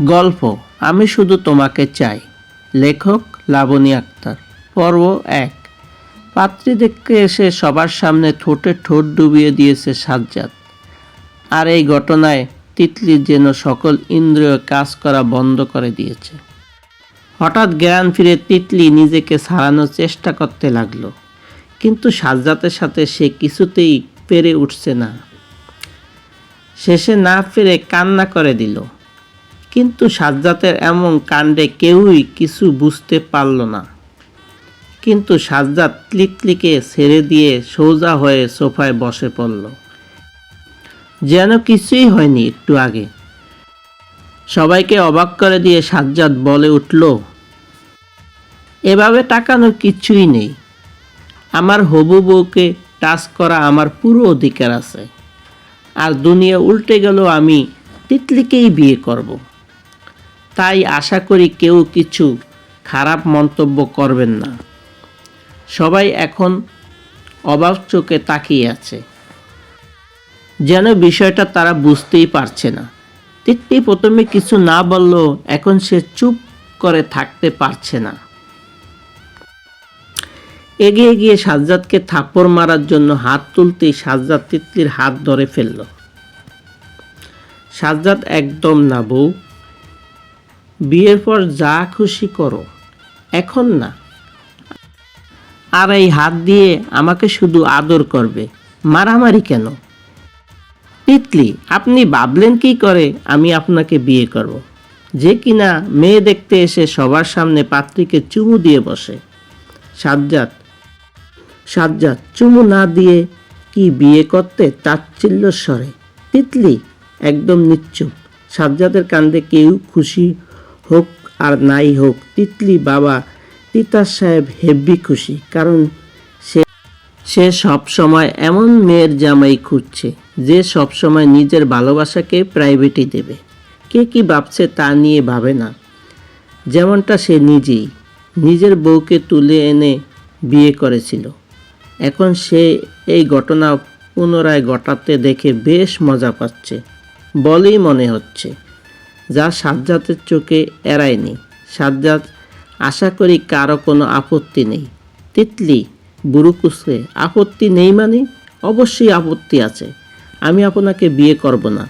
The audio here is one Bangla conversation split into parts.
গল্প, আমি শুধু তোমাকে চাই। লেখক লাবণী আক্তার। পর্ব এক। পাত্রী দেখতে এসে সবার সামনে ঠোঁটে ঠোঁট ডুবিয়ে দিয়েছে সাজ্জাদ। আর এই ঘটনায় তিতলির যেন সকল ইন্দ্রিয় কাজ করা বন্ধ করে দিয়েছে। হঠাৎ জ্ঞান ফিরে তিতলি নিজেকে সারানোর চেষ্টা করতে লাগল। কিন্তু সাজ্জাতের সাথে সে কিছুতেই পেরে উঠছে না। শেষে না ফিরে কান্না করে দিল। কিন্তু সাজ্জাতের এমন কাণ্ডে কেউই কিছু বুঝতে পারল না। কিন্তু সাজ্জাদ ক্লিকলিকে ছেড়ে দিয়ে সোজা হয়ে সোফায় বসে পড়ল। যেন কিছুই হয়নি একটু আগে। সবাইকে অবাক করে দিয়ে সাজ্জাদ বলে উঠল, এভাবে টাকানোর কিছুই নেই। আমার হবু বউকে টাচ করা আমার পুরো অধিকার আছে। আর দুনিয়া উল্টে গেল আমি তিতলিকেই বিয়ে করব। তাই আশা করি কেউ কিছু খারাপ মন্তব্য করবেন না। সবাই এখন অবাক চোখে তাকিয়ে আছে। যেন বিষয়টা তারা বুঝতেই পারছে না। তিতলি প্রথমে কিছু না বললেও এখন সে চুপ করে থাকতে পারছে না। এগিয়ে গিয়ে সাজ্জাদকে থাপ্পড় মারার জন্য হাত তুলতেই সাজ্জাদ তিতলির হাত ধরে ফেলল। সাজ্জাদ একদম না বউ বিয়ের পর যা খুশি করো। এখন না। আর এই হাত দিয়ে আমাকে শুধু আদর করবে। মারামারি কেন? তিতলি, আপনি ভাবলেন কি করে আমি আপনাকে বিয়ে করব। যে কিনা মেয়ে দেখতে এসে সবার সামনে পাত্রীকে চুমু দিয়ে বসে। সাজ্জাদ সাজ্জাদ, চুমু না দিয়ে কি বিয়ে করতে তাচ্ছিল্য স্বরে? তিতলি, একদম নিশ্চুপ সাজ্জাদের কান্দে কেউ খুশি হোক আর নাই হোক, তিতলি বাবা তিতাস সাহেব হেব্বি খুশি, কারণ সে সে সব সময় এমন মেয়ের জামাই খুঁজছে, যে সব সময় নিজের ভালোবাসাকে প্রাইভেটই দেবে। কে কি ভাবছে তা নিয়ে ভাবে না। যেমনটা সে নিজেই, নিজের বউকে তুলে এনে বিয়ে করেছিল। এখন সে এই ঘটনা পুনরায় ঘটাতে দেখে বেশ মজা পাচ্ছে, বলেই মনে হচ্ছে। যা সাজ্জাতের চোখে এড়ায়নি। সাজ্জাদ আশা করি কারও কোনো আপত্তি নেই। তিতলি বুড়ুকুসে আপত্তি নেই মানে? অবশ্যই আপত্তি আছে। আমি আপনাকে বিয়ে করব না।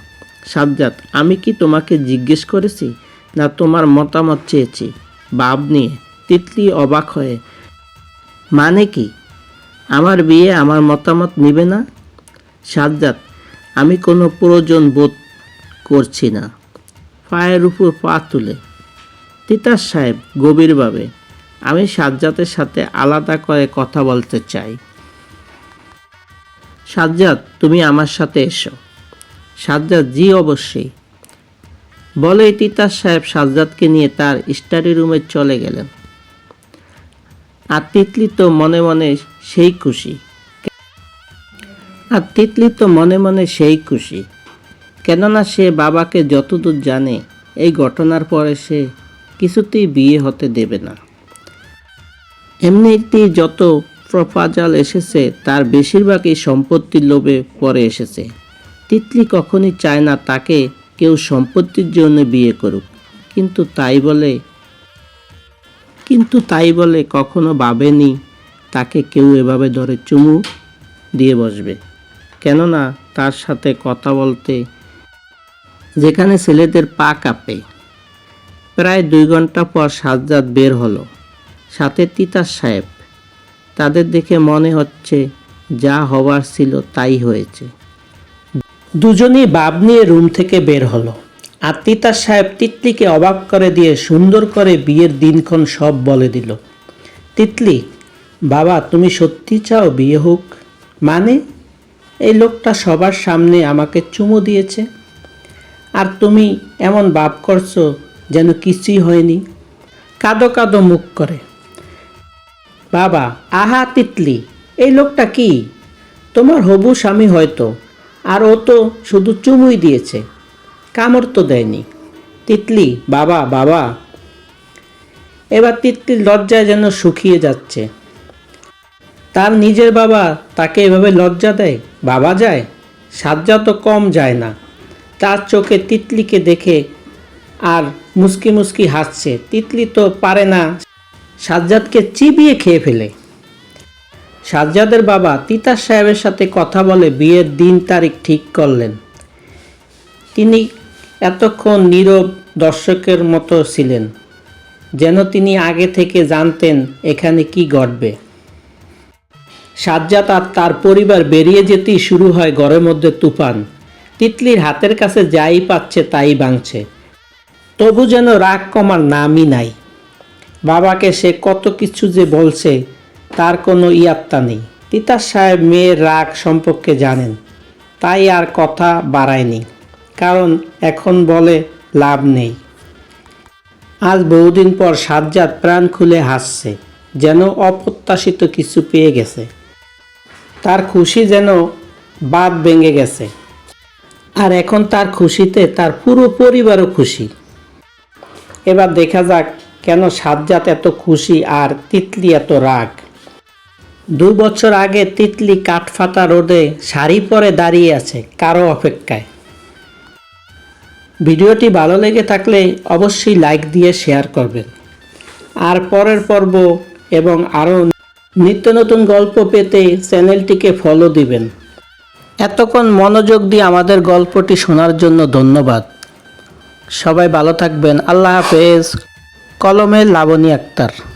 সাজ্জাদ, আমি কি তোমাকে জিজ্ঞেস করেছি? না, তোমার মতামত চেয়েছি। বাপ নিয়ে তিতলি অবাক হয়ে মানে কি? আমার বিয়ে আমার মতামত নেবে না? সাজ্জাদ, আমি কোনো প্রয়োজন বোধ করছি না। পায়ের উপর পা তুলে। তিতাস সাহেব গভীরভাবে, আমি সাজ্জাদের সাথে আলাদা করে কথা বলতে চাই। সাজ্জাদ, তুমি আমার সাথে এসো। সাজ্জাদ, জি অবশ্যই। বলেই তিতাস সাহেব সাজ্জাদকে নিয়ে তার স্টাডি রুমে চলে গেলেন। আর তিতলি তো মনে মনে সেই খুশি। আর তিতলি তো মনে মনে সেই খুশি। কেননা সে বাবাকে যতদূর জানে, এই ঘটনার পরে সে কিছুতেই বিয়ে হতে দেবে না। এমনিতেই যত প্রপাজাল এসেছে, তার বেশিরভাগই সম্পত্তির লোভে পরে এসেছে। তিতলি কখনই চায় না তাকে কেউ সম্পত্তির জন্য বিয়ে করুক। কিন্তু তাই বলে, কিন্তু তাই বলে কখনো ভাবেনি তাকে কেউ এভাবে ধরে চুমু দিয়ে বসবে। কেননা তার সাথে কথা বলতে যেখানে ছেলেদের পা কাঁপে। প্রায় দুই ঘণ্টা পর সাজ্জাদ বের হলো। সাথে তিতাস সাহেব। তাদের দেখে মনে হচ্ছে যা হওয়ার ছিল তাই হয়েছে। দুজনই বাব নিয়ে রুম থেকে বের হলো। আর তিতাস সাহেব তিতলিকে অবাক করে দিয়ে সুন্দর করে বিয়ের দিনক্ষণ সব বলে দিল। তিতলি, বাবা, তুমি সত্যি চাও বিয়ে হোক? মানে? এই লোকটা সবার সামনে আমাকে চুমু দিয়েছে। আর তুমি এমন ভাব করছ যেন কিছুই হয়নি। কাদো কাদো, মুখ করে। বাবা, আহা, তিতলি, এই লোকটা কি? তোমার হবু স্বামী হয়তো, আর ও তো শুধু চুমুই দিয়েছে। কামড় তো দেয়নি। তিতলি, বাবা বাবা। এবার তিতলির লজ্জায় যেন শুকিয়ে যাচ্ছে। তার নিজের বাবা তাকে এভাবে লজ্জা দেয়? বাবা যায়? সাজ্জা তো কম যায় না। তার চোখে তিতলিকে দেখে আর মুসকি মুসকি হাসছে। তিতলি তো পারে না। সাজ্জাদকে চিবিয়ে খেয়ে ফেলে। সাজ্জাদের বাবা তিতাস সাহেবের সাথে কথা বলে বিয়ের দিন তারিখ ঠিক করলেন। তিনি এতক্ষণ নীরব দর্শকের মতো ছিলেন, যেন তিনি আগে থেকে জানতেন এখানে কি ঘটবে। সাজ্জাদ আর তার পরিবার বেরিয়ে যেতেই শুরু হয় ঘরের মধ্যে তুফান। তিতলির হাতের কাছে যাই পাচ্ছে তাই ভাঙছে। তবু যেন রাগ কমার নামই নাই। বাবাকে সে কত কিছু যে বলছে, তার কোনো ইয়াত্তা নেই। তিতাস সাহেব মেয়ের রাগ সম্পর্কে জানেন, তাই আর কথা বাড়ায়নি, কারণ এখন বলে লাভ নেই। আজ বহুদিন পর সাজ্জাদ প্রাণ খুলে হাসছে, যেন অপ্রত্যাশিত কিছু পেয়ে গেছে। তার খুশি যেন বাদ ভেঙে গেছে। আর এখন তার খুশিতে তার পুরো পরিবারও খুশি। এবার দেখা যাক কেন সাজ্জাদ এত খুশি আর তিতলি এত রাগ। দু বছর আগে তিতলি কাঠফাটা রোদে শাড়ি পরে দাঁড়িয়ে আছে কারও অপেক্ষায়। ভিডিওটি ভালো লেগে থাকলে অবশ্যই লাইক দিয়ে শেয়ার করবেন। আর পরের পর্ব এবং আরও নিত্য নতুন গল্প পেতে চ্যানেলটিকে ফলো দিবেন। এতক্ষণ মনোযোগ দিয়ে আমাদের গল্পটি শোনার জন্য ধন্যবাদ। সবাই ভালো থাকবেন। আল্লাহ হাফেজ। কলমে লাবণী আক্তার।